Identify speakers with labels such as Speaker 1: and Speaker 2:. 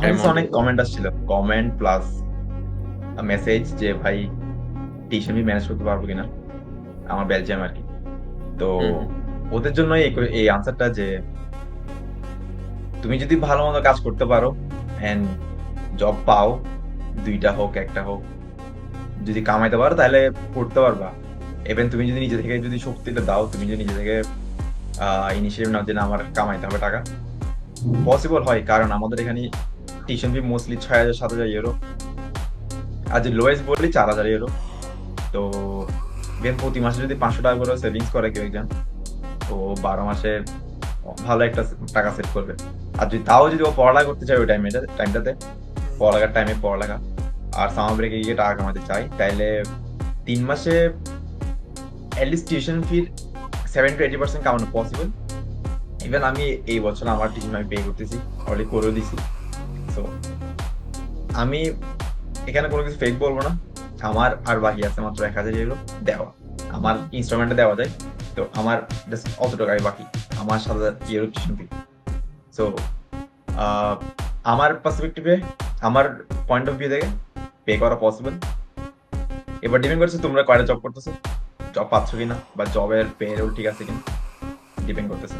Speaker 1: Amount
Speaker 2: অনেক comment আসছিল। Comment plus message যে ভাই টিউশন ফি ম্যানেজ করতে পারব কিনা? আমার বেলজিয়াম আর কি। তো ওদের জন্য এই আনসারটা যে তুমি যদি ভালো মতো কাজ করতে পারো এন্ড জব পাও দুইটা হোক একটা হোক যদি কামাইতে পারো তাহলে করতে পারবা। এভেন তুমি যদি নিজে থেকে যদি শক্তিটা দাও তুমি যদি নিজে থেকে ইনিশিয়েটিভ নাও যে না আমার কামাইতে হবে টাকা। পসিবল হয় কারণ আমাদের এখানে টিউশন ফি মোস্টলি ছয় হাজার, সাত হাজার ইউরো আর যে লোয়েস্ট বললি চার হাজার ইউরো তো বেন প্রতি মাসে যদি পাঁচশো টাকা করে সেভিংস করে কেউ একজন, তো বারো মাসে ভালো একটা টাকা সেট করবে। আর যদি তাও যদি ও পড়ালেখা করতে চায় ওই টাইমে টাইমটাতে পড়ালেখার টাইমে পড়ালেখা। আর সামার ব্রেকে গিয়ে টাকা কামাতে চাই তাইলে তিন মাসে at least tuition fee seven to eighty percent কামানো পসিবল ইভেন আমি এই বছর আমার টিউশন আমি পে করতেছি অলরেডি করেও দিছি। আমি এখানে কোনো কিছু ফেক বলব না। আমার আর বাকি আছে মাত্র এক হাজার ইউরো দেওয়া। আমার ইনস্টলমেন্টে দেওয়া যায়। তো আমার অত টাকাই বাকি। আমার হাজার ইউরো টিউশন ফি সো আমার পার্সপেক্টিভে আমার পয়েন্ট অফ ভিউ থেকে পে করা পসিবল এবার ডিপেন্ড করছে তোমরা কয়টা জব করতেছো। জব পাচ্ছ কিনা? বা জবের পে ঠিক আছে কিনা? ডিপেন্ড করতেছে।